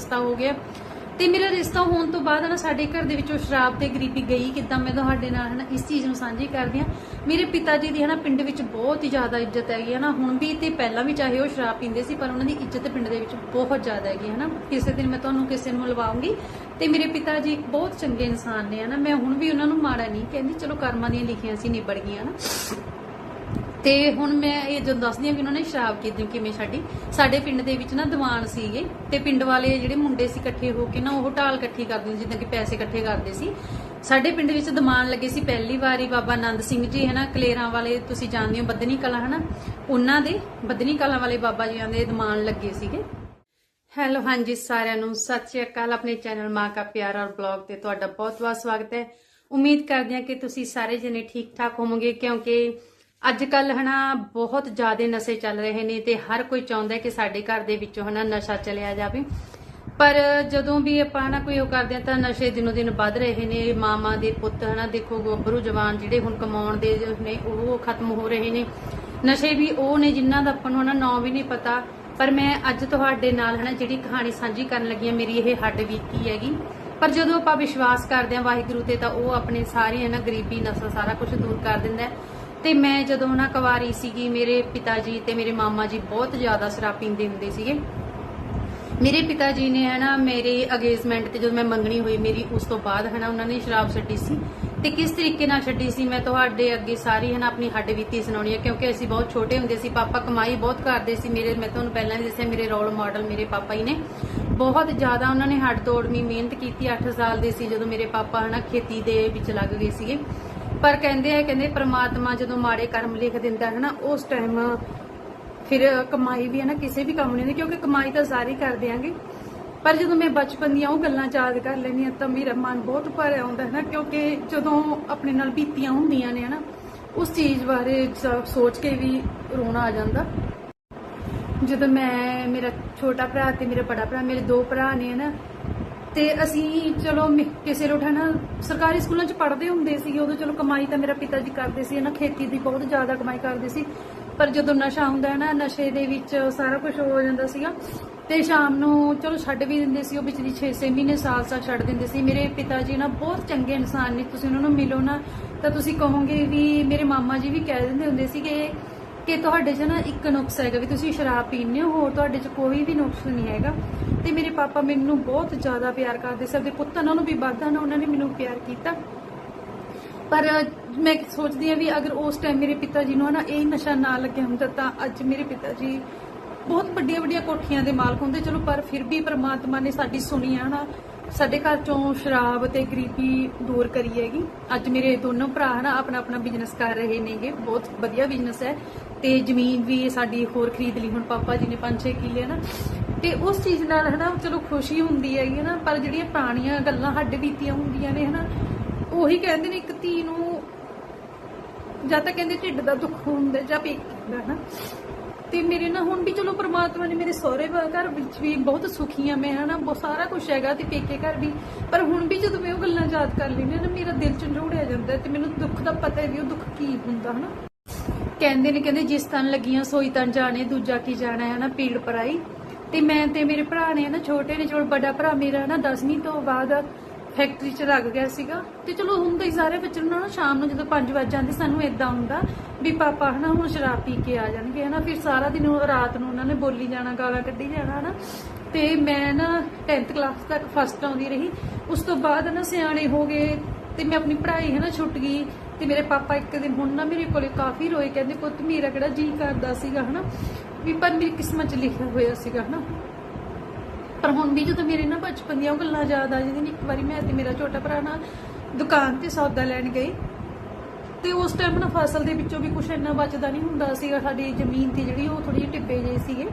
ਰਿਸ਼ਤਾ ਹੋ ਗਿਆ। ਤੇ ਮੇਰਾ ਰਿਸ਼ਤਾ ਹੋਣ ਤੋਂ ਬਾਅਦ ਨਾ ਸਾਡੇ ਘਰ ਦੇ ਵਿੱਚੋਂ ਸ਼ਰਾਬ ਤੇ ਗਰੀਬੀ ਗਈ, ਕਿਦਾਂ ਮੈਂ ਤੁਹਾਡੇ ਨਾਲ ਹਨਾ ਇਸ ਚੀਜ਼ ਨੂੰ ਸਾਂਝੀ ਕਰਦੀ ਹਾਂ। ਮੇਰੇ ਪਿਤਾ ਜੀ ਦੀ ਹਨਾ ਪਿੰਡ ਵਿੱਚ ਬਹੁਤ ਹੀ ਜ਼ਿਆਦਾ ਇੱਜ਼ਤ ਹੈਗੀ ਹਨਾ। ਹੁਣ ਵੀ ਤੇ ਪਹਿਲਾਂ ਵੀ ਚਾਹੇ ਉਹ ਸ਼ਰਾਬ ਪੀਂਦੇ ਸੀ, ਪਰ ਉਹਨਾਂ ਦੀ ਇੱਜ਼ਤ ਪਿੰਡ ਦੇ ਵਿੱਚ ਬਹੁਤ ਜ਼ਿਆਦਾ ਹੈਗੀ ਹਨਾ। ਕਿਸੇ ਦਿਨ ਮੈਂ ਤੁਹਾਨੂੰ ਕਿਸੇ ਨੂੰ ਮਿਲਵਾਉਂਗੀ। ਤੇ ਮੇਰੇ ਪਿਤਾ ਜੀ ਇੱਕ ਬਹੁਤ ਚੰਗੇ ਇਨਸਾਨ ਨੇ ਹਨਾ। ਮੈਂ ਹੁਣ ਵੀ ਉਹਨਾਂ ਨੂੰ ਮਾੜਾ ਨਹੀਂ ਕਹਿੰਦੀ, ਚਲੋ ਕਰਮਾਂ ਦੀਆਂ ਲਿਖੀਆਂ ਸੀ, ਨਿਬੜ ਗਈਆਂ ਹਨਾ। ਤੇ ਹੁਣ ਮੈਂ ਇਹ ਜਦੋਂ ਦੱਸਦੀ ਆ ਵੀ ਉਹਨਾਂ ਨੇ ਸ਼ਰਾਬ ਕਿਦਾਂ ਕਿਵੇਂ ਛੱਡੀ ਸਾਡੇ ਪਿੰਡ ਦੇ ਵਿੱਚ ਨਾ ਦੀਵਾਨ ਸੀਗੇ ਤੇ ਪਿੰਡ ਵਾਲੇ ਜਿਹੜੇ ਮੁੰਡੇ ਸੀ ਇਕੱਠੇ ਹੋ ਕੇ ਨਾ ਉਹ ਢਾਲ ਇਕੱਠੀ ਕਰਦੇ ਜਿੱਦਾਂ ਕਿ ਪੈਸੇ ਇਕੱਠੇ ਕਰਦੇ ਸੀ। ਸਾਡੇ ਪਿੰਡ ਵਿੱਚ ਦੀਵਾਨ ਲੱਗੇ ਸੀ ਪਹਿਲੀ ਵਾਰੀ ਬਾਬਾ ਆਨੰਦ ਸਿੰਘ ਜੀ, ਹੈ ਨਾ? ਕਲੇਰਾਂ ਵਾਲੇ ਤੁਸੀਂ ਜਾਣਦੇ ਹੋ ਬੱਦਨੀ ਕਲਾ, ਹੈ ਨਾ? ਉਹਨਾਂ ਦੇ ਬੱਦਨੀ ਕਲਾ ਵਾਲੇ ਬਾਬਾ ਜੀ ਦੇ ਦੀਵਾਨ ਲੱਗੇ ਸੀਗੇ। ਹੈਲੋ, ਹਾਂਜੀ ਸਾਰਿਆਂ ਨੂੰ, ਸਤਿ ਸ਼੍ਰੀ ਅਕਾਲ। ਆਪਣੇ ਚੈਨਲ ਮਾਂ ਕਾ ਪਿਆਰ ਔਰ ਬਲੌਗ ਤੇ ਤੁਹਾਡਾ ਬਹੁਤ-ਬਹੁਤ ਸਵਾਗਤ ਹੈ। ਉਮੀਦ ਕਰਦੇ ਹਾਂ ਕਿ ਤੁਸੀਂ ਸਾਰੇ ਜਣੇ ਠੀਕ-ਠਾਕ ਹੋਵੋਗੇ, ਕਿਉਂਕਿ ਅੱਜ ਕੱਲ ਹਨਾ ਬਹੁਤ ਜ਼ਿਆਦਾ ਨਸ਼ੇ ਚੱਲ ਰਹੇ ਨੇ ਤੇ ਹਰ ਕੋਈ ਚਾਹੁੰਦਾ ਕਿ ਸਾਡੇ ਘਰ ਦੇ ਵਿੱਚੋਂ ਹਨਾ ਨਸ਼ਾ ਚਲਿਆ ਜਾਵੇ। ਪਰ ਜਦੋਂ ਵੀ ਆਪਾਂ ਨਾ ਕੋਈ ਉਹ ਕਰਦੇ ਆ ਤਾਂ ਨਸ਼ੇ ਦਿਨੋ ਦਿਨ ਵੱਧ ਰਹੇ ਨੇ। ਮਾਮਾ ਦੇ ਪੁੱਤ ਹਨਾ ਦੇਖੋ ਗੱਭਰੂ ਜਵਾਨ ਜਿਹੜੇ ਹੁਣ ਕਮਾਉਣ ਦੇ ਨੇ ਉਹ ਖਤਮ ਹੋ ਰਹੇ ਨੇ। ਨਸ਼ੇ ਵੀ ਉਹ ਨੇ ਜਿਨ੍ਹਾਂ ਦਾ ਆਪਾਂ ਨੂੰ ਹਨਾ ਨਾਂ ਵੀ ਨਹੀਂ ਪਤਾ। ਪਰ ਮੈਂ ਅੱਜ ਤੁਹਾਡੇ ਨਾਲ ਹਨਾ ਜਿਹੜੀ ਕਹਾਣੀ ਸਾਂਝੀ ਕਰਨ ਲੱਗੀ ਆ ਮੇਰੀ ਇਹ ਹੱਡ ਬੀਤੀ ਹੈਗੀ। ਪਰ ਜਦੋਂ ਆਪਾਂ ਵਿਸ਼ਵਾਸ ਕਰਦੇ ਹਾਂ ਵਾਹਿਗੁਰੂ ਤੇ ਤਾਂ ਉਹ ਆਪਣੇ ਸਾਰੇ ਹਨਾ ਗਰੀਬੀ ਨਸ਼ਾ ਸਾਰਾ ਕੁਝ ਦੂਰ ਕਰ ਦਿੰਦਾ ਹੈ। ਤੇ ਮੈਂ ਜਦੋਂ ਨਾ ਕੁਵਾਰੀ ਸੀਗੀ, ਮੇਰੇ ਪਿਤਾ ਜੀ ਤੇ ਮੇਰੇ ਮਾਮਾ ਜੀ ਬਹੁਤ ਜ਼ਿਆਦਾ ਸ਼ਰਾਬ ਪੀਂਦੇ ਹੁੰਦੇ ਸੀਗੇ। ਮੇਰੇ ਪਿਤਾ ਜੀ ਨੇ ਹਨਾ, ਮੇਰੇ ਅਗੇਜਮੈਂਟ ਤੇ ਜਦੋਂ ਮੈਂ ਮੰਗਣੀ ਹੋਈ, ਮੇਰੀ ਉਸ ਤੋਂ ਬਾਅਦ ਹਨਾ ਉਹਨਾਂ ਨੇ ਸ਼ਰਾਬ ਛੱਡੀ ਸੀ। ਤੇ ਕਿਸ ਤਰੀਕੇ ਨਾਲ ਛੱਡੀ ਸੀ, ਮੈਂ ਤੁਹਾਡੇ ਅੱਗੇ ਸਾਰੀ ਹਨਾ ਆਪਣੀ ਹੱਡ ਬੀਤੀ ਸੁਣਾਉਣੀ ਹੈ ਕਿਉਂਕਿ ਅਸੀਂ ਬਹੁਤ ਛੋਟੇ ਹੁੰਦੇ ਸੀ, ਪਾਪਾ ਕਮਾਈ ਬਹੁਤ ਕਰਦੇ ਸੀ ਮੇਰੇ, ਮੈਂ ਤੁਹਾਨੂੰ ਪਹਿਲਾਂ ਹੀ ਦੱਸਿਆ, ਮੇਰੇ ਰੋਲ ਮਾਡਲ ਮੇਰੇ ਪਾਪਾ ਹੀ ਨੇ। ਬਹੁਤ ਜ਼ਿਆਦਾ ਉਹਨਾਂ ਨੇ ਹੱਡ ਤੋੜਵੀਂ ਮਿਹਨਤ ਕੀਤੀ 8 ਸਾਲ ਦੇ ਸੀ ਜਦੋਂ ਮੇਰੇ ਪਾਪਾ ਹਨਾ ਖੇਤੀ ਦੇ ਵਿੱਚ ਲੱਗ ਗਏ ਸੀਗੇ। ਪਰ ਕਹਿੰਦੇ ਆ, ਕਹਿੰਦੇ ਪ੍ਰਮਾਤਮਾ ਜਦੋਂ ਮਾੜੇ ਕਰਮ ਲਿਖ ਦਿੰਦਾ ਹੈ ਨਾ, ਉਸ ਟਾਈਮ ਫਿਰ ਕਮਾਈ ਵੀ ਹੈ ਨਾ, ਕਿਸੇ ਵੀ ਕੰਮ ਨਹੀਂ ਕਿਉਂਕਿ ਕਮਾਈ ਤਾਂ ਸਾਰੇ ਕਰ ਦਿਆਂਗੇ। ਪਰ ਜਦੋਂ ਮੈਂ ਬਚਪਨ ਦੀਆਂ ਉਹ ਗੱਲਾਂ ਯਾਦ ਕਰ ਲੈਂਦੀ ਹਾਂ, ਤਾਂ ਮੇਰਾ ਮਨ ਬਹੁਤ ਭਰ ਆਉਂਦਾ ਹੈ ਨਾ, ਕਿਉਂਕਿ ਜਦੋਂ ਆਪਣੇ ਨਾਲ ਬੀਤੀਆਂ ਹੁੰਦੀਆਂ ਨੇ ਹਨਾ ਉਸ ਚੀਜ਼ ਬਾਰੇ ਸੋਚ ਕੇ ਵੀ ਰੋਣਾ ਆ ਜਾਂਦਾ। ਜਦੋਂ ਮੈਂ, ਮੇਰਾ ਛੋਟਾ ਭਰਾ ਤੇ ਮੇਰਾ ਬੜਾ ਭਰਾ, ਮੇਰੇ ਦੋ ਭਰਾ ਨੇ ਨਾ ਤੇ ਅਸੀਂ ਚਲੋ ਮ- ਕਿਸੇ ਰੋਠਾ ਨਾ ਸਰਕਾਰੀ ਸਕੂਲਾਂ 'ਚ ਪੜ੍ਹਦੇ ਹੁੰਦੇ ਸੀ ਉਦੋਂ ਚਲੋ ਕਮਾਈ ਤਾਂ ਮੇਰਾ ਪਿਤਾ ਜੀ ਕਰਦੇ ਸੀ ਨਾ ਖੇਤੀ ਦੀ ਬਹੁਤ ਜ਼ਿਆਦਾ ਕਮਾਈ ਕਰਦੇ ਸੀ, ਪਰ ਜਦੋਂ ਨਸ਼ਾ ਹੁੰਦਾ ਹੈ ਨਾ ਨਸ਼ੇ ਦੇ ਵਿੱਚ ਸਾਰਾ ਕੁਝ ਹੋ ਜਾਂਦਾ ਸੀਗਾ, ਤੇ ਸ਼ਾਮ ਨੂੰ ਚਲੋ ਛੱਡ ਵੀ ਦਿੰਦੇ ਸੀ, ਉਹ ਵਿੱਚ ਦੀ 6-6 ਮਹੀਨੇ ਸਾਲ ਸਾਲ ਛੱਡ ਦਿੰਦੇ ਸੀ। ਮੇਰੇ ਪਿਤਾ ਜੀ ਨਾ ਬਹੁਤ ਚੰਗੇ ਇਨਸਾਨ ਨੇ, ਤੁਸੀਂ ਉਹਨਾਂ ਨੂੰ ਮਿਲੋ ਨਾ, ਤਾਂ ਤੁਸੀਂ ਕਹੋਗੇ ਵੀ ਮੇਰੇ ਮਾਮਾ ਜੀ ਵੀ ਕਹਿ ਦਿੰਦੇ ਹੁੰਦੇ ਸੀ ਕਿ ਤੁਹਾਡੇ 'ਚ ਨਾ ਇੱਕ ਨੁਕਸ ਹੈਗਾ ਵੀ ਤੁਸੀਂ ਸ਼ਰਾਬ ਪੀਂਦੇ ਹੋ, ਹੋਰ ਤੁਹਾਡੇ 'ਚ ਕੋਈ ਵੀ ਨੁਕਸ ਨਹੀਂ ਹੈਗਾ। ਤੇ ਮੇਰੇ ਪਾਪਾ ਮੈਨੂੰ ਬਹੁਤ ਜ਼ਿਆਦਾ ਪਿਆਰ ਕਰਦੇ ਸੀ ਆਪਣੇ ਪੁੱਤਾਂ ਨਾਲੋਂ ਵੀ ਵੱਧ ਨਾ, ਉਹਨਾਂ ਨੇ ਮੈਨੂੰ ਪਿਆਰ ਕੀਤਾ। ਪਰ ਮੈਂ ਸੋਚਦੀ ਹਾਂ ਵੀ ਅਗਰ ਉਸ ਟਾਈਮ ਮੇਰੇ ਪਿਤਾ ਜੀ ਨੂੰ ਹਨਾ ਇਹ ਨਸ਼ਾ ਨਾ ਲੱਗਿਆ ਹੁੰਦਾ, ਤਾਂ ਅੱਜ ਮੇਰੇ ਪਿਤਾ ਜੀ ਬਹੁਤ ਵੱਡੀਆਂ ਵੱਡੀਆਂ ਕੋਠੀਆਂ ਦੇ ਮਾਲਕ ਹੁੰਦੇ। ਚਲੋ, ਪਰ ਫਿਰ ਵੀ ਪ੍ਰਮਾਤਮਾ ਨੇ ਸਾਡੀ ਸੁਣੀ ਆ ਨਾ ਸਾਡੇ ਘਰ ਚੋਂ ਸ਼ਰਾਬ ਤੇ ਗਰੀਬੀ ਦੂਰ ਕਰੀ ਹੈਗੀ। ਅੱਜ ਮੇਰੇ ਦੋਨੋਂ ਭਰਾ ਹਨਾ ਆਪਣਾ ਆਪਣਾ ਬਿਜ਼ਨਸ ਕਰ ਰਹੇ ਨੇਗੇ। ਬਹੁਤ ਵਧੀਆ ਬਿਜ਼ਨਸ ਹੈ। ਤੇ ਜ਼ਮੀਨ ਵੀ ਸਾਡੀ ਹੋਰ ਖਰੀਦ ਲਈ, ਹੁਣ ਪਾਪਾ ਜੀ ਨੇ 5-6 ਕਿੱਲੇ ਨਾ, ਤੇ ਉਸ ਚੀਜ਼ ਨਾਲ ਹਨਾ ਚਲੋ ਖੁਸ਼ੀ ਹੁੰਦੀ ਹੈਗੀ ਨਾ, ਪਰ ਜਿਹੜੀਆਂ ਪੁਰਾਣੀਆਂ ਗੱਲਾਂ ਹੱਡ ਬੀਤੀਆਂ ਹੁੰਦੀਆਂ ਨੇ ਹਨਾ, ਉਹੀ ਕਹਿੰਦੇ ਨੇ ਇੱਕ ਧੀ ਨੂੰ ਜਾਂ ਤਾਂ ਕਹਿੰਦੇ ਢਿੱਡ ਦਾ ਦੁੱਖ ਹੁੰਦਾ ਜਾਂ ਪੇਟ ਦਾ ਹਨਾ। ਤੇ ਮੇਰੇ ਨਾਲ ਹੁਣ ਵੀ ਚਲੋ ਪ੍ਰਮਾਤਮਾ ਨੇ ਮੇਰੇ ਸਹੁਰੇ ਘਰ ਵਿੱਚ ਵੀ ਬਹੁਤ ਸੁਖੀ ਆ ਮੈਂ ਹਨਾ, ਬਹੁਤ ਸਾਰਾ ਕੁਝ ਹੈਗਾ ਤੇ ਪੇਕੇ ਘਰ ਵੀ, ਪਰ ਹੁਣ ਵੀ ਜਦੋਂ ਮੈਂ ਉਹ ਗੱਲਾਂ ਯਾਦ ਕਰ ਲੈਂਦੀ ਨਾ, ਮੇਰਾ ਦਿਲ ਝੰਡੋੜਿਆ ਜਾਂਦਾ ਤੇ ਮੈਨੂੰ ਦੁੱਖ ਦਾ ਪਤਾ ਵੀ ਉਹ ਦੁੱਖ ਕੀ ਹੁੰਦਾ ਹਨਾ। ਕਹਿੰਦੇ ਨੇ, ਕਹਿੰਦੇ ਜਿਸ ਤਨ ਲੱਗੀਆਂ ਸੋਈ ਤਨ ਜਾਣੇ, ਦੂਜਾ ਕੀ ਜਾਣਾ ਹੈ ਨਾ, ਪੀੜ ਪਰਾਈ। ਤੇ ਮੈਂ ਤੇ ਮੇਰੇ ਭਰਾ ਨੇ ਨਾ, ਛੋਟੇ ਨੇ ਜੋ ਵੱਡਾ ਭਰਾ ਮੇਰਾ ਨਾ 10ਵੀਂ ਤੋਂ ਬਾਅਦ ਫੈਕਟਰੀ 'ਚ ਲੱਗ ਗਿਆ ਸੀਗਾ। ਤੇ ਚਲੋ ਹੁੰਦਾ ਹੀ ਸਾਰੇ ਬੱਚੇ ਨੂੰ ਨਾ, ਸ਼ਾਮ ਨੂੰ ਜਦੋਂ 5 ਵਜੇ ਜਾਂਦੇ, ਸਾਨੂੰ ਇਦਾਂ ਹੁੰਦਾ ਵੀ ਪਾਪਾ ਹਨਾ, ਹੁਣ ਸ਼ਰਾਬ ਪੀ ਕੇ ਆ ਜਾਣਗੇ ਹਨਾ, ਫਿਰ ਸਾਰਾ ਦਿਨ ਰਾਤ ਨੂੰ ਉਹਨਾਂ ਨੇ ਬੋਲੀ ਜਾਣਾ, ਗਾਲਾਂ ਕੱਢੀ ਜਾਣਾ ਹਨਾ। ਤੇ ਮੈਂ ਨਾ 10th ਕਲਾਸ ਤੱਕ ਫਸਟ ਆਉਂਦੀ ਰਹੀ। ਉਸ ਤੋਂ ਬਾਅਦ ਨਾ ਸਿਆਣੇ ਹੋ ਗਏ, ਤੇ ਮੈਂ ਆਪਣੀ ਪੜ੍ਹਾਈ ਹੈ ਨਾ ਛੁੱਟ ਗਈ। ਤੇ ਮੇਰੇ ਪਾਪਾ ਇੱਕ ਦਿਨ ਹੁਣ ਨਾ ਮੇਰੇ ਕੋਲੇ ਕਾਫੀ ਰੋਏ, ਕਹਿੰਦੇ, ਪੁੱਤ, ਮੇਰਾ ਕਿਹੜਾ ਜੀ ਕਰਦਾ ਸੀਗਾ, ਹਨਾ? ਵੀ ਪਰ ਮੇਰੀ ਕਿਸਮਤ 'ਚ ਲਿਖਿਆ ਹੋਇਆ ਸੀਗਾ, ਹਨਾ? ਪਰ ਹੁਣ ਵੀ ਜਦੋਂ ਮੇਰੇ ਨਾ ਬਚਪਨ ਦੀਆਂ ਉਹ ਗੱਲਾਂ ਯਾਦ ਆ ਜਾਂਦੀਆਂ ਨੇ, ਇੱਕ ਵਾਰੀ ਮੈਂ ਤੇ ਮੇਰਾ ਛੋਟਾ ਭਰਾ ਨਾ ਦੁਕਾਨ ਤੇ ਸੌਦਾ ਲੈਣ ਗਏ ਤੇ ਉਸ ਟਾਈਮ ਨਾ ਫਸਲ ਦੇ ਵਿੱਚੋਂ ਵੀ ਕੁਝ ਇੰਨਾ ਬਚਦਾ ਨਹੀਂ ਹੁੰਦਾ ਸੀਗਾ, ਸਾਡੀ ਜ਼ਮੀਨ ਤੇ ਜਿਹੜੀ ਉਹ ਥੋੜੀ ਜਿਹੀ ਟਿੱਬੇ ਜਿਹੇ ਸੀਗੇ।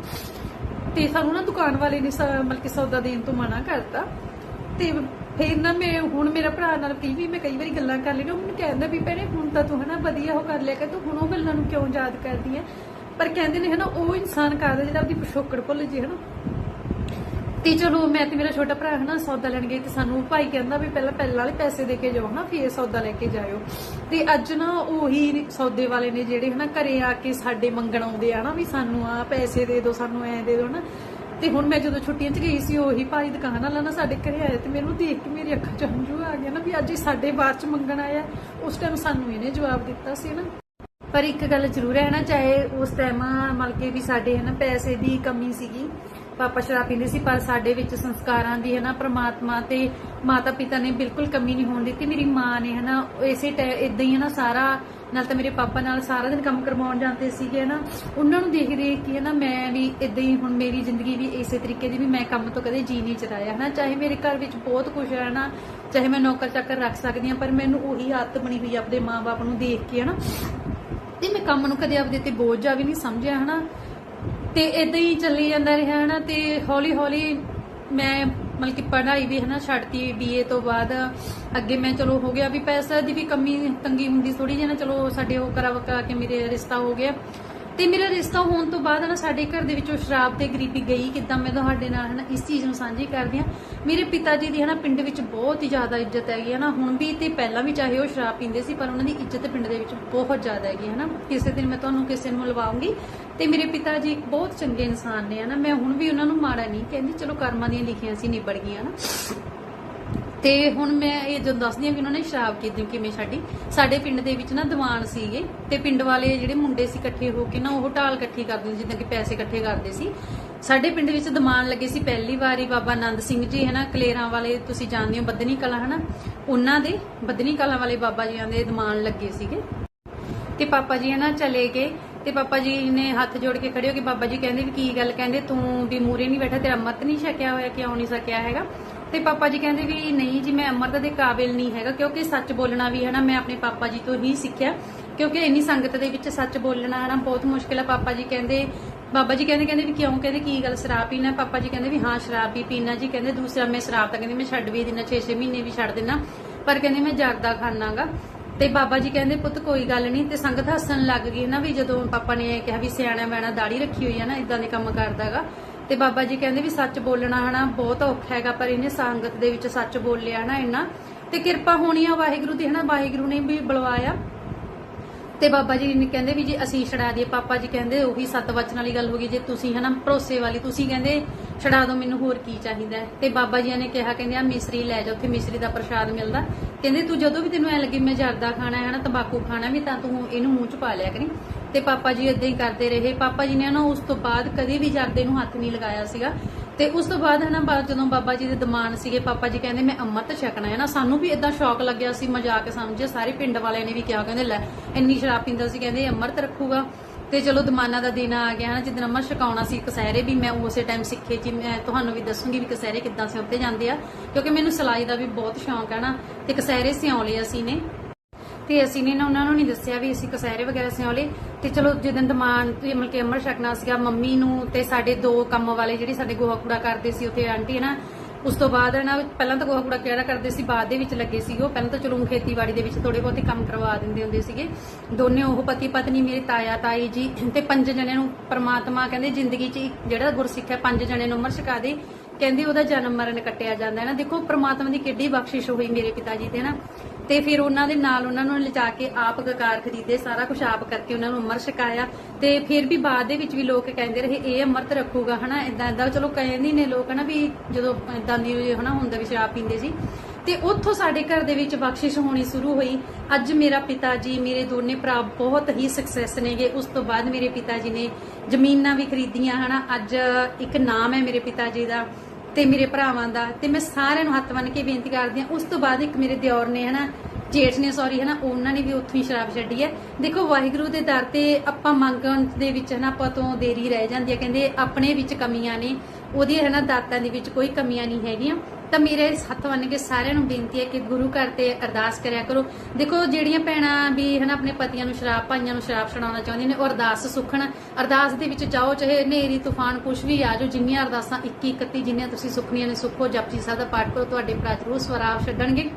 ਤੇ ਸਾਨੂੰ ਨਾ ਦੁਕਾਨ ਵਾਲੇ ਨੇ ਮਤਲਬ ਕਿ ਸੌਦਾ ਦੇਣ ਤੋਂ ਮਨਾ ਕਰਤਾ ਤੇ ਫਿਰ ਨਾ ਮੈਂ ਹੁਣ ਮੇਰਾ ਭਰਾ ਨਾਲ ਕਈ ਵੀ ਮੈਂ ਕਈ ਵਾਰੀ ਗੱਲਾਂ ਕਰ ਲੈਣੀ ਉਹ ਮੈਨੂੰ ਕਹਿੰਦਾ ਵੀ ਭੈਣੇ ਹੁਣ ਤਾਂ ਤੂੰ ਹਨਾ ਵਧੀਆ ਉਹ ਕਰ ਲਿਆ ਕਰ, ਤੂੰ ਹੁਣ ਉਹ ਗੱਲਾਂ ਨੂੰ ਕਿਉਂ ਯਾਦ ਕਰਦੀ ਹੈ? ਪਰ ਕਹਿੰਦੇ ਨੇ ਹਨਾ ਉਹ ਇਨਸਾਨ ਕਰਦਾ ਜਿਹੜਾ ਆਪਣੀ ਪਿਛੋਕੜ ਭੁੱਲ ਜੇ ਹਨਾ? ਤੇ ਚਲੋ ਮੈਂ ਤੇ ਮੇਰਾ ਛੋਟਾ ਭਰਾ ਹਨਾ ਸੌਦਾ ਲੈਣ ਗਏ ਤੇ ਸਾਨੂੰ ਭਾਈ ਕਹਿੰਦਾ ਵੀ ਪਹਿਲਾਂ ਪਹਿਲਾਂ ਵਾਲੇ ਪੈਸੇ ਦੇ ਕੇ ਜਾਓ ਹਨਾ, ਫਿਰ ਸੌਦਾ ਲੈ ਕੇ ਜਾਇਓ। ਤੇ ਅੱਜ ਨਾ ਉਹੀ ਸੌਦੇ ਵਾਲੇ ਨੇ ਜਿਹੜੇ ਹਨਾ ਘਰੇ ਆ ਕੇ ਸਾਡੇ ਮੰਗਣ ਆਉਂਦੇ ਆ ਨਾ ਵੀ ਸਾਨੂੰ ਆ ਪੈਸੇ ਦੇ ਦਿਓ, ਸਾਨੂੰ ਐ ਦੇ ਦਿਓ ਹਨਾ। ਤੇ ਹੁਣ ਮੈਂ ਜਦੋਂ ਛੁੱਟੀਆਂ 'ਚ ਗਈ ਸੀ, ਉਹੀ ਭਾਈ ਦੁਕਾਨ ਵਾਲਾ ਨਾ ਸਾਡੇ ਘਰੇ ਆਇਆ ਤੇ ਮੈਨੂੰ ਦੇਖ ਕੇ ਮੇਰੀ ਅੱਖਾਂ 'ਚ ਹੰਝੂ ਆ ਗਿਆ ਨਾ ਵੀ ਅੱਜ ਇਹ ਸਾਡੇ ਬਾਅਦ 'ਚ ਮੰਗਣ ਆਇਆ। ਉਸ ਟਾਈਮ ਸਾਨੂੰ ਇਹਨੇ ਜਵਾਬ ਦਿੱਤਾ ਸੀ ਨਾ। ਪਰ ਇੱਕ ਗੱਲ ਜ਼ਰੂਰ ਹੈ ਨਾ, ਚਾਹੇ ਉਸ ਟਾਈਮ ਮਤਲਬ ਵੀ ਸਾਡੇ ਹੈ ਪੈਸੇ ਦੀ ਕਮੀ ਸੀਗੀ ਪਾਪਾ ਸ਼ਰਾਬ ਪੀਂਦੇ ਸੀ, ਪਰ ਸਾਡੇ ਵਿੱਚ ਸੰਸਕਾਰਾਂ ਦੀ ਹੈ ਨਾ ਪ੍ਰਮਾਤਮਾ ਤੇ ਮਾਤਾ ਪਿਤਾ ਨੇ ਬਿਲਕੁਲ ਕਮੀ ਨਹੀਂ ਹੋਣ ਦਿੱਤੀ। ਮੇਰੀ ਮਾਂ ਨੇ ਹੈ ਨਾ ਇਸੇ ਇਦਾਂ ਹੀ ਹੈ ਨਾ ਸਾਰਾ, ਨਾਲ ਤਾਂ ਮੇਰੇ ਪਾਪਾ ਨਾਲ ਸਾਰਾ ਦਿਨ ਕੰਮ ਕਰਵਾਉਣ ਜਾਂਦੇ ਸੀਗੇ ਨਾ ਉਹਨਾਂ ਨੂੰ ਦੇਖ ਦੇਖ ਕੇ ਨਾ ਮੈਂ ਵੀ ਇਦਾਂ ਹੀ ਹੁਣ ਮੇਰੀ ਜ਼ਿੰਦਗੀ ਵੀ ਇਸੇ ਤਰੀਕੇ ਦੀ ਵੀ ਮੈਂ ਕੰਮ ਤੋਂ ਕਦੇ ਜੀ ਨਹੀਂ ਚਲਾਇਆ ਹਨਾ। ਚਾਹੇ ਮੇਰੇ ਘਰ ਵਿੱਚ ਬਹੁਤ ਕੁਝ ਹੈ ਨਾ ਚਾਹੇ ਮੈਂ ਨੌਕਰ ਚਾਕਰ ਰੱਖ ਸਕਦੀ ਹਾਂ, ਪਰ ਮੈਨੂੰ ਉਹੀ ਆਦਤ ਬਣੀ ਹੋਈ ਆ, ਆਪਣੇ ਮਾਪੇ ਨੂੰ ਦੇਖ ਕੇ ਹਨਾ। ਤੇ ਮੈਂ ਕੰਮ ਨੂੰ ਕਦੇ ਆਪਦੇ ਤੇ ਬੋਝ ਜਾ ਵੀ ਨਹੀਂ ਸਮਝਿਆ ਹਨਾ। ਤੇ ਇਦਾਂ ਹੀ ਚੱਲੀ ਜਾਂਦਾ ਰਿਹਾ ਹਨਾ, ਤੇ ਹੌਲੀ ਹੌਲੀ ਮੈਂ ਮਤਲਬ ਕਿ ਪੜ੍ਹਾਈ ਵੀ ਹਨਾ ਛੱਡਤੀ ਬੀਏ ਤੋਂ ਬਾਅਦ। ਅੱਗੇ ਮੈਂ ਚਲੋ ਹੋ ਗਿਆ ਵੀ ਪੈਸਾ ਦੀ ਵੀ ਕਮੀ ਤੰਗੀ ਹੁੰਦੀ ਥੋੜੀ ਜਿਹੀ ਨਾ, ਚਲੋ ਸਾਡੇ ਉਹ ਕਰਾ ਵਕਾ ਕੇ ਮੇਰੇ ਰਿਸ਼ਤਾ ਹੋ ਗਿਆ। ਤੇ ਮੇਰਾ ਰਿਸ਼ਤਾ ਹੋਣ ਤੋਂ ਬਾਅਦ ਨਾ ਸਾਡੇ ਘਰ ਦੇ ਵਿੱਚੋਂ ਸ਼ਰਾਬ ਤੇ ਗਰੀਬੀ ਗਈ, ਕਿਦਾਂ ਮੈਂ ਤੁਹਾਡੇ ਨਾਲ ਹਨਾ ਇਸ ਚੀਜ਼ ਨੂੰ ਸਾਂਝੀ ਕਰਦੀ ਆ ਮੇਰੇ ਪਿਤਾ ਜੀ ਦੀ ਹਨਾ ਪਿੰਡ ਵਿੱਚ ਬਹੁਤ ਹੀ ਜ਼ਿਆਦਾ ਇੱਜ਼ਤ ਹੈਗੀ ਹਨਾ ਹੁਣ ਵੀ ਤੇ ਪਹਿਲਾਂ ਵੀ ਚਾਹੇ ਉਹ ਸ਼ਰਾਬ ਪੀਂਦੇ ਸੀ, ਪਰ ਉਹਨਾਂ ਦੀ ਇੱਜ਼ਤ ਪਿੰਡ ਦੇ ਵਿੱਚ ਬਹੁਤ ਜ਼ਿਆਦਾ ਹੈਗੀ ਹਨਾ ਕਿਸੇ ਦਿਨ ਮੈਂ ਤੁਹਾਨੂੰ ਕਿਸੇ ਨੂੰ ਮਿਲਵਾਉਂਗੀ ਤੇ ਮੇਰੇ ਪਿਤਾ ਜੀ ਇੱਕ ਬਹੁਤ ਚੰਗੇ ਇਨਸਾਨ ਨੇ, ਹਨਾ। ਮੈਂ ਹੁਣ ਵੀ ਉਹਨਾਂ ਨੂੰ ਮਾੜਾ ਨਹੀਂ ਕਹਿੰਦੀ, ਚਲੋ ਕਰਮਾਂ ਦੀਆਂ ਲਿਖੀਆਂ ਸੀ, ਨਿਬੜ ਗਈਆਂ, ਹਨਾ। ਤੇ ਹੁਣ ਮੈਂ ਇਹ ਜਦੋਂ ਦੱਸਦੀ ਹਾਂ ਵੀ ਉਹਨਾਂ ਨੇ ਸ਼ਰਾਬ ਕਿਦਾਂ ਕਿਵੇਂ ਛੱਡੀ। ਸਾਡੇ ਪਿੰਡ ਦੇ ਵਿੱਚ ਨਾ ਦੀਵਾਨ ਸੀਗੇ ਤੇ ਪਿੰਡ ਵਾਲੇ ਜਿਹੜੇ ਮੁੰਡੇ ਸੀ ਇਕੱਠੇ ਹੋ ਕੇ ਨਾ, ਉਹ ਢਾਲ ਇਕੱਠੀ ਕਰਦੇ ਸੀ, ਜਿੱਦਾਂ ਕਿ ਪੈਸੇ ਇਕੱਠੇ ਕਰਦੇ ਸੀ। ਸਾਡੇ ਪਿੰਡ ਵਿੱਚ ਦੀਵਾਨ ਲੱਗੇ ਸੀ ਪਹਿਲੀ ਵਾਰੀ, ਬਾਬਾ ਆਨੰਦ ਸਿੰਘ ਜੀ ਹੈ ਨਾ ਕਲੇਰਾਂ ਵਾਲੇ ਤੁਸੀਂ ਜਾਣਦੇ ਹੋ ਬੱਦਨੀ ਕਲਾ, ਹਨਾ। ਨਾ ਉਹਨਾਂ ਦੇ ਬੱਦਨੀ ਕਲਾ ਵਾਲੇ ਬਾਬਾ ਜੀਆਂ ਦੇ ਦੀਵਾਨ ਲੱਗੇ ਸੀਗੇ। ਤੇ ਪਾਪਾ ਜੀ ਹੈ ਨਾ ਚਲੇ ਗਏ। ਤੇ ਪਾਪਾ ਜੀ ਨੇ ਹੱਥ ਜੋੜ ਕੇ ਖੜੇ ਹੋ ਕੇ ਬਾਬਾ ਜੀ ਕਹਿੰਦੇ ਵੀ ਕੀ ਗੱਲ ਕਹਿੰਦੇ, ਤੂੰ ਵੀ ਮੂਰੇ ਨਹੀਂ ਬੈਠਾ, ਤੇਰਾ ਅੰਮ੍ਰਿਤ ਨਹੀਂ ਛਕਿਆ ਹੋਇਆ ਕਿਉਂ ਨਹੀਂ ਸਕਿਆ ਹੈਗਾ। ਤੇ ਪਾਪਾ ਜੀ ਕਹਿੰਦੇ ਵੀ ਨਹੀਂ ਜੀ, ਮੈਂ ਅੰਮ੍ਰਿਤ ਦੇ ਕਾਬਿਲ ਨਹੀਂ ਹੈਗਾ, ਕਿਉਂਕਿ ਸੱਚ ਬੋਲਣਾ ਵੀ ਹੈ ਨਾ, ਮੈਂ ਆਪਣੇ ਪਾਪਾ ਜੀ ਤੋਂ ਹੀ ਸਿੱਖਿਆ। ਕਿਉਂਕਿ ਇੰਨੀ ਸੰਗਤ ਦੇ ਵਿੱਚ ਸੱਚ ਬੋਲਣਾ ਹੈ ਨਾ ਬਹੁਤ ਮੁਸ਼ਕਿਲ ਹੈ ਪਾਪਾ ਜੀ ਕਹਿੰਦੇ, ਬਾਬਾ ਜੀ ਕਹਿੰਦੇ ਕਹਿੰਦੇ ਵੀ ਕਿਉਂ ਕਹਿੰਦੇ, ਕੀ ਗੱਲ ਸ਼ਰਾਬ ਪੀਣਾ? ਪਾਪਾ ਜੀ ਕਹਿੰਦੇ ਵੀ ਹਾਂ, ਸ਼ਰਾਬ ਵੀ ਪੀਣਾ ਜੀ। ਕਹਿੰਦੇ ਦੂਸਰਾ ਮੈਂ ਸ਼ਰਾਬ ਤਾਂ ਕਹਿੰਦੇ ਮੈਂ ਛੱਡ ਵੀ ਦਿਨਾ 6-6 ਮਹੀਨੇ ਵੀ ਛੱਡ ਦਿਨਾ ਪਰ ਕਹਿੰਦੇ ਮੈਂ ਜਰਦਾ ਖਾਣਾਗਾ ਤੇ ਬਾਬਾ ਜੀ ਕਹਿੰਦੇ, ਪੁੱਤ, ਕੋਈ ਗੱਲ ਨਹੀਂ। ਤੇ ਸੰਗਤ ਹੱਸਣ ਲੱਗ ਗਈ ਨਾ ਵੀ, ਜਦੋਂ ਪਾਪਾ ਨੇ ਕਿਹਾ ਵੀ ਸਿਆਣਾ ਬੈਣਾ ਦਾੜੀ ਰੱਖੀ ਹੋਈ ਹੈ ਨਾ ਇਦਾਂ ਦੇ ਕੰਮ ਕਰਦਾਗਾ। ਤੇ ਬਾਬਾ ਜੀ ਕਹਿੰਦੇ ਵੀ ਸੱਚ ਬੋਲਣਾ ਹਨਾ, ਬਹੁਤ ਔਖਾ ਹੈਗਾ, ਪਰ ਇਹਨੇ ਸੰਗਤ ਦੇ ਵਿੱਚ ਸੱਚ ਬੋਲਿਆ ਨਾ ਇੰਨਾ। ਤੇ ਕਿਰਪਾ ਹੋਣੀ ਆ ਵਾਹਿਗੁਰੂ ਦੀ ਹਨਾ, ਵਾਹਿਗੁਰੂ ਨੇ ਵੀ ਬੁਲਵਾਇਆ। ਤੇ ਬਾਬਾ ਜੀ ਨੇ ਕਹਿੰਦੇ ਵੀ ਜੇ ਅਸੀਂ ਛੜਾ ਦਈਏ, ਪਾਪਾ ਜੀ ਕਹਿੰਦੇ ਉਹੀ ਸੱਤ ਵਚਨ ਵਾਲੀ ਗੱਲ ਹੋ ਗਈ, ਜੇ ਤੁਸੀਂ ਹਨਾ ਭਰੋਸੇ ਵਾਲੀ, ਤੁਸੀਂ ਕਹਿੰਦੇ ਛੜਾ ਦਿਓ ਮੈਨੂੰ ਹੋਰ ਕੀ ਚਾਹੀਦਾ ਤੇ ਬਾਬਾ ਜੀ ਨੇ ਕਿਹਾ, ਕਹਿੰਦੇ ਆ, ਮਿਸਰੀ ਲੈ ਜਾ, ਉੱਥੇ ਮਿਸਰੀ ਦਾ ਪ੍ਰਸ਼ਾਦ ਮਿਲਦਾ। ਕਹਿੰਦੇ ਤੂੰ ਜਦੋਂ ਵੀ ਤੈਨੂੰ ਐ ਲੱਗੇ ਮੈਂ ਜਰਦਾ ਖਾਣਾ ਹੈ ਹਨਾ, ਤੰਬਾਕੂ ਖਾਣਾ ਵੀ, ਤਾਂ ਤੂੰ ਇਹਨੂੰ ਮੂੰਹ ਚ ਪਾ ਲਿਆ ਕਰੀ। ਤੇ ਪਾਪਾ ਜੀ ਇਦਾਂ ਹੀ ਕਰਦੇ ਰਹੇ। ਪਾਪਾ ਜੀ ਨੇ ਨਾ ਉਸ ਤੋਂ ਬਾਅਦ ਕਦੇ ਵੀ ਜਰਦੇ ਨੂੰ ਹੱਥ ਨਹੀਂ ਲਗਾਇਆ ਸੀਗਾ। ਤੇ ਉਸ ਤੋਂ ਬਾਅਦ ਹਨਾ ਜਦੋਂ ਬਾਬਾ ਜੀ ਦੇ ਦਮਾਨ ਸੀਗੇ, ਪਾਪਾ ਜੀ ਕਹਿੰਦੇ, ਮੈਂ ਅੰਮ੍ਰਿਤ ਛਕਣਾ ਹੈ ਨਾ। ਸਾਨੂੰ ਵੀ ਇਦਾਂ ਸ਼ੌਕ ਲੱਗਿਆ ਸੀ, ਮਜ਼ਾਕ ਸਮਝਿਆ। ਸਾਰੇ ਪਿੰਡ ਵਾਲਿਆਂ ਨੇ ਵੀ ਕਿਹਾ, ਕਹਿੰਦੇ, ਲੈ, ਇੰਨੀ ਸ਼ਰਾਬ ਪੀਂਦਾ ਸੀ। ਕਹਿੰਦੇ ਅੰਮ੍ਰਿਤ ਰੱਖੂਗਾ। ਤੇ ਚਲੋ, ਦਮਾਨਾ ਦਾ ਦਿਨ ਆ ਗਿਆ ਹਨਾ ਜਿੱਦਨ ਅੰਮ੍ਰਿਤ ਛਕਾਉਣਾ ਸੀ ਕਸਹਿਰੇ ਵੀ, ਮੈਂ ਉਸੇ ਟਾਈਮ ਸਿੱਖੇ ਜੀ ਮੈਂ ਤੁਹਾਨੂੰ ਵੀ ਦੱਸੂਗੀ ਵੀ ਕਸਹਿਰੇ ਕਿੱਦਾਂ ਸਿਉਂਤੇ ਜਾਂਦੇ ਆ। ਕਿਉਂਕਿ ਮੈਨੂੰ ਸਿਲਾਈ ਦਾ ਵੀ ਬਹੁਤ ਸ਼ੌਂਕ ਹੈ ਨਾ, ਤੇ ਕਸਹਿਰੇ ਸਿਉਂ ਲਿਆ ਸੀ ਨੇ ਤੇ ਅਸੀਂ ਨੇ ਨਾ ਉਹਨਾਂ ਨੂੰ ਨਹੀਂ ਦੱਸਿਆ ਵੀ ਅਸੀਂ ਕਸਹਿਰੇ ਵਗੈਰਾ ਸਿਉਲੇ ਤੇ ਚਲੋ ਜਦੋਂ ਦਮਾਨ ਤੇ ਮਤਲਬ ਕਿ ਅਮਰ ਛਕਣਾ ਸੀਗਾ, ਮੰਮੀ ਨੂੰ ਤੇ ਸਾਡੇ ਦੋ ਕੰਮ ਵਾਲੇ ਜਿਹੜੇ ਸਾਡੇ ਗੋਹਾ ਕੂੜਾ ਕਰਦੇ ਸੀ, ਉੱਥੇ ਆਂਟੀ ਨਾ, ਉਸ ਤੋਂ ਬਾਅਦ ਨਾ ਪਹਿਲਾਂ ਤਾਂ ਗੋਹਾ ਕੂੜਾ ਕਿਹੜਾ ਕਰਦੇ ਸੀ, ਬਾਅਦ ਦੇ ਵਿੱਚ ਲੱਗੇ ਸੀ ਉਹ। ਪਹਿਲਾਂ ਤਾਂ ਚਲੋ ਖੇਤੀਬਾੜੀ ਦੇ ਵਿੱਚ ਥੋੜੇ ਬਹੁਤੇ ਕੰਮ ਕਰਵਾ ਦਿੰਦੇ ਹੁੰਦੇ ਸੀਗੇ। ਦੋਨੇ ਉਹ ਪਤੀ ਪਤਨੀ ਮੇਰੇ ਤਾਇਆ ਤਾਈ ਜੀ ਤੇ ਪੰਜ ਜਣੇ ਨੂੰ ਪ੍ਰਮਾਤਮਾ ਕਹਿੰਦੇ ਜ਼ਿੰਦਗੀ 'ਚ ਜਿਹੜਾ ਗੁਰਸਿੱਖ ਹੈ, ਪੰਜ ਜਣੇ ਨੂੰ ਅਮਰ ਛਕਾ ਦੇ। ਕਹਿੰਦੇ ਉਹਦਾ ਜਨਮ ਮਰਨ ਕੱਟਿਆ ਜਾਂਦਾ ਹੈ ਨਾ। ਦੇਖੋ, ਪ੍ਰਮਾਤਮਾ ਦੀ ਕਿੱਡੀ ਬਖਸ਼ਿਸ਼ ਹੋਈ ਮੇਰੇ ਪਿਤਾ ਜੀ ਤੇ ਨਾ। ਤੇ ਫਿਰ ਉਹਨਾਂ ਦੇ ਨਾਲ ਉਹਨਾਂ ਨੂੰ ਲਿਜਾ ਕੇ ਆਪ ਕਕਾਰ ਖਰੀਦੇ, ਸਾਰਾ ਕੁਝ ਆਪ ਕਰਕੇ ਉਹਨਾਂ ਨੂੰ ਅਮਰ ਛਕਾਇਆ। ਤੇ ਫਿਰ ਵੀ ਬਾਅਦ ਦੇ ਵਿੱਚ ਵੀ ਲੋਕ ਕਹਿੰਦੇ ਰਹੇ, ਇਹ ਅਮਰਤ ਰੱਖੂਗਾ, ਹਨਾ? ਇਦਾਂ ਇਦਾਂ ਚਲੋ, ਕਹਿੰਦੇ ਨੇ ਲੋਕ ਹਨਾ ਵੀ ਜਦੋਂ ਇਦਾਂ ਦੀ ਹਨਾ ਹੁੰਦਾ ਵੀ ਸ਼ਰਾਬ ਪੀਂਦੇ ਸੀ। ਤੇ ਉੱਥੋਂ ਸਾਡੇ ਘਰ ਦੇ ਵਿੱਚ ਬਖਸ਼ਿਸ਼ ਹੋਣੀ ਸ਼ੁਰੂ ਹੋਈ। ਅੱਜ ਮੇਰਾ ਪਿਤਾ ਜੀ, ਮੇਰੇ ਦੋਨੇ ਭਰਾ ਬਹੁਤ ਹੀ ਸਕਸੈਸ ਨੇਗੇ। ਉਸ ਤੋਂ ਬਾਅਦ ਮੇਰੇ ਪਿਤਾ ਜੀ ਨੇ ਜ਼ਮੀਨਾਂ ਵੀ ਖਰੀਦੀਆਂ, ਹਨਾ। ਅੱਜ ਇੱਕ ਨਾਮ ਹੈ ਮੇਰੇ ਪਿਤਾ ਜੀ ਦਾ। ਤੇ ਮੇਰੇ ਭਰਾਵਾਂ ਦਾ, ਤੇ ਮੈਂ ਸਾਰਿਆਂ ਨੂੰ ਹੱਥ ਬੰਨ ਕੇ ਬੇਨਤੀ ਕਰਦੀ ਹਾਂ, ਉਸ ਤੋਂ ਬਾਅਦ ਇੱਕ ਮੇਰੇ ਦਿਓਰ ਨੇ ਹਨਾ, ਜੇਠ ਨੇ ਸੌਰੀ ਹਨਾ, ਉਹਨਾਂ ਨੇ ਵੀ ਉੱਥੋਂ ਹੀ ਸ਼ਰਾਬ ਛੱਡੀ ਹੈ। ਦੇਖੋ, ਵਾਹਿਗੁਰੂ ਦੇ ਦਰ ਤੇ ਆਪਾਂ ਮੰਗਣ ਦੇ ਵਿੱਚ ਹਨਾ, ਆਪਾਂ ਤੋਂ ਦੇਰੀ ਰਹਿ ਜਾਂਦੀ ਹੈ, ਕਹਿੰਦੇ ਆਪਣੇ ਵਿੱਚ ਕਮੀਆਂ ਨੇ, ਉਹਦੀ ਹਨਾ ਦਾਤਾਂ ਦੇ ਵਿੱਚ ਕੋਈ ਕਮੀਆਂ ਨਹੀਂ ਹੈਗੀਆਂ। ਤਾਂ ਮੇਰੇ ਹੱਥ ਬੰਨ ਕੇ ਸਾਰਿਆਂ ਨੂੰ ਬੇਨਤੀ ਹੈ ਕਿ ਗੁਰੂ ਘਰ ਤੇ ਅਰਦਾਸ ਕਰਿਆ ਕਰੋ। ਦੇਖੋ, ਜਿਹੜੀਆਂ ਭੈਣਾਂ ਵੀ ਹਨਾ, ਆਪਣੇ ਪਤੀਆਂ ਨੂੰ ਸ਼ਰਾਬ, ਭਾਈਆਂ ਨੂੰ ਸ਼ਰਾਬ ਛਡਾਉਣਾ ਚਾਹੁੰਦੀਆਂ ਨੇ, ਉਹ ਅਰਦਾਸ ਸੁਖਣ। ਅਰਦਾਸ ਦੇ ਵਿੱਚ ਜਾਓ, ਚਾਹੇ ਹਨੇਰੀ, ਤੂਫਾਨ ਕੁਝ ਵੀ ਆ ਜਾਓ, ਜਿੰਨੀਆਂ ਅਰਦਾਸਾਂ 21 31 ਜਿੰਨੀਆਂ ਤੁਸੀਂ ਸੁਖਣੀਆਂ ਨੇ, ਸੁਖੋ। ਜਪਜੀ ਸਾਹਿਬ ਦਾ ਪਾਠ ਕਰੋ, ਤੁਹਾਡੇ ਭਰਾ ਜ਼ਰੂਰ ਸਵਰਾਬ ਛੱਡਣਗੇ।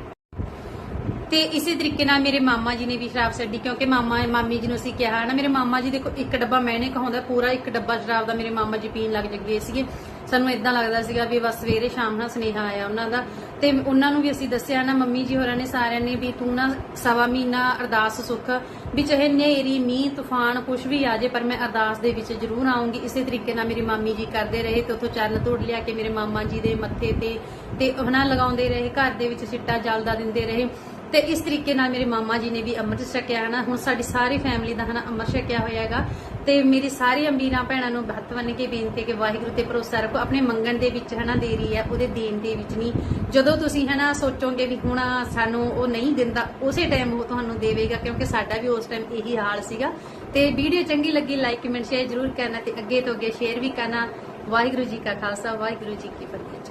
ਤੇ ਇਸੇ ਤਰੀਕੇ ਨਾਲ ਮੇਰੇ ਮਾਮਾ ਜੀ ਨੇ ਵੀ ਸ਼ਰਾਬ ਛੱਡੀ, ਕਿਉਂਕਿ ਮਾਮਾ, ਮਾਮੀ ਜੀ ਨੂੰ ਅਸੀਂ ਕਿਹਾ ਨਾ ਮੇਰੇ ਮਾਮਾ ਜੀ, ਦੇਖੋ, ਇੱਕ ਡੱਬਾ ਮੈਨੇ ਕਹਾਉਂਦਾ, ਪੂਰਾ ਇੱਕ ਡੱਬਾ ਸ਼ਰਾਬ ਦਾ ਮੇਰੇ ਮਾਮਾ ਜੀ ਪੀਣ ਲੱਗ ਜੱਗੇ ਸੀਗੇ। ਸਾਨੂੰ ਇਦਾਂ ਲੱਗਦਾ ਸੀਗਾ ਵੀ ਬਸ ਸਵੇਰੇ ਸ਼ਾਮ ਨਾਲ ਸੁਨੇਹਾ ਆਇਆ ਉਹਨਾਂ ਦਾ। ਤੇ ਉਹਨਾਂ ਨੂੰ ਵੀ ਅਸੀਂ ਦੱਸਿਆ ਨਾ, ਮੰਮੀ ਜੀ ਹੋਰਾਂ ਨੇ ਸਾਰਿਆਂ ਨੇ ਵੀ ਤੂੰ ਨਾ ਸਵਾ ਮਹੀਨਾ ਅਰਦਾਸ ਸੁੱਖ, ਵੀ ਚਾਹੇ ਨੇਰੀ ਮੀਂਹ, ਤੂਫਾਨ ਕੁਝ ਵੀ ਆ ਜੇ, ਪਰ ਮੈਂ ਅਰਦਾਸ ਦੇ ਵਿੱਚ ਜ਼ਰੂਰ ਆਉਂਗੀ ਇਸੇ ਤਰੀਕੇ ਨਾਲ ਮੇਰੀ ਮਾਮੀ ਜੀ ਕਰਦੇ ਰਹੇ ਤੇ ਉਥੋਂ ਚਰਨ ਤੋੜ ਲਿਆ ਕੇ ਮੇਰੇ ਮਾਮਾ ਜੀ ਦੇ ਮੱਥੇ ਤੇ ਤੇ ਉਹਨਾਂ ਲਗਾਉਂਦੇ ਰਹੇ, ਘਰ ਦੇ ਵਿੱਚ ਸਿੱਟਾ ਜਲਦਾ ਦਿੰਦੇ ਰਹੇ। ਤੇ ਇਸ ਤਰੀਕੇ ਨਾਲ ਮੇਰੇ ਮਾਮਾ ਜੀ ਨੇ ਵੀ ਅੰਮ੍ਰਿਤ ਛਕਿਆ, ਹਨਾ? ਹੁਣ ਸਾਡੀ ਸਾਰੀ ਫੈਮਿਲੀ ਦਾ, ਹਨਾ, ਅੰਮ੍ਰਿਤ ਛਕਿਆ ਹੋਇਆ ਹੈਗਾ। ਤੇ ਮੇਰੀ ਸਾਰੀ ਅੰਬੀਰਾਂ ਭੈਣਾਂ ਨੂੰ ਹੱਥ ਬੰਨ ਕੇ ਬੇਨਤੀ ਹੈ ਕਿ ਵਾਹਿਗੁਰੂ ਤੇ ਭਰੋਸਾ ਰੱਖੋ। ਆਪਣੇ ਮੰਗਣ ਦੇ ਵਿੱਚ, ਹਨਾ, ਦੇਰੀ ਹੈ, ਉਹਦੇ ਦੇਣ ਦੇ ਵਿੱਚ ਨਹੀਂ। ਜਦੋਂ ਤੁਸੀਂ, ਹਨਾ, ਸੋਚੋਗੇ ਵੀ ਹੁਣ ਸਾਨੂੰ ਉਹ ਨਹੀਂ ਦਿੰਦਾ, ਉਸੇ ਟਾਈਮ ਉਹ ਤੁਹਾਨੂੰ ਦੇਵੇਗਾ, ਕਿਉਂਕਿ ਸਾਡਾ ਵੀ ਉਸ ਟਾਈਮ ਇਹੀ ਹਾਲ ਸੀਗਾ। ਤੇ ਵੀਡੀਓ ਚੰਗੀ ਲੱਗੀ ਲਾਈਕ ਕਮੈਂਟ ਸ਼ੇਅਰ ਜ਼ਰੂਰ ਕਰਨਾ ਤੇ ਅੱਗੇ ਤੋਂ ਅੱਗੇ ਸ਼ੇਅਰ ਵੀ ਕਰਨਾ। ਵਾਹਿਗੁਰੂ ਜੀ ਕਾ ਖਾਲਸਾ, ਵਾਹਿਗੁਰੂ ਜੀ ਕੀ ਫਤਿਹ।